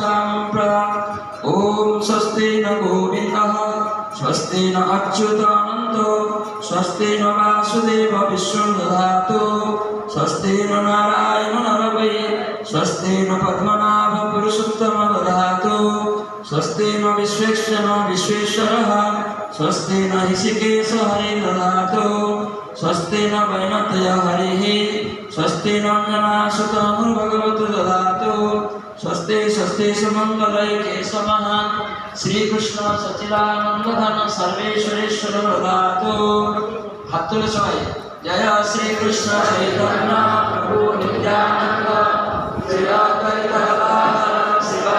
कामं प्रा ॐ स्वस्ति न गोविन्दः स्वस्ति न अच्युतानन्दो स्वस्ति न वासुदेव विश्वं दधातु स्वस्ति न नारायण नरवै स्वस्ति न पद्मनाभ पुरुषोत्तम दधातु स्वस्ति न विश्वेक्षण विश्वेश्वरः स्वस्ति न ऋषिकेश हरि दधातु स्वस्ति न वैनतय हरिः स्वस्ति नञ्जनाशतनुर्भगवतु ददातु। स्वस्ते स्वस्ते सुमंगल केशवः। श्रीकृष्ण सचिदानंदन सर्वेश्वरेश्वर प्रभातो हत्तुल स्वाय जय श्रीकृष्ण चैतन्य प्रभु नित्यानन्द। शिवाद्वैत शिवा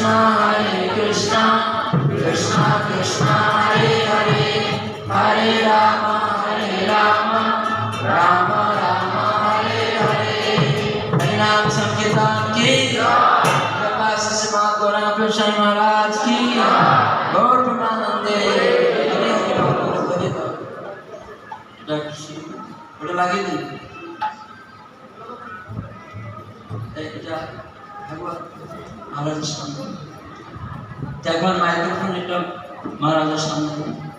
कृष्णा हरे कृष्णा कृष्णा कृष्णा हरे हरे हरे रामा हरे रामा हरे हरे हरिनाम महाराज की আলাদা সামনে। একবার মাইক্রোফোন এটা মার আলাদা সামনে।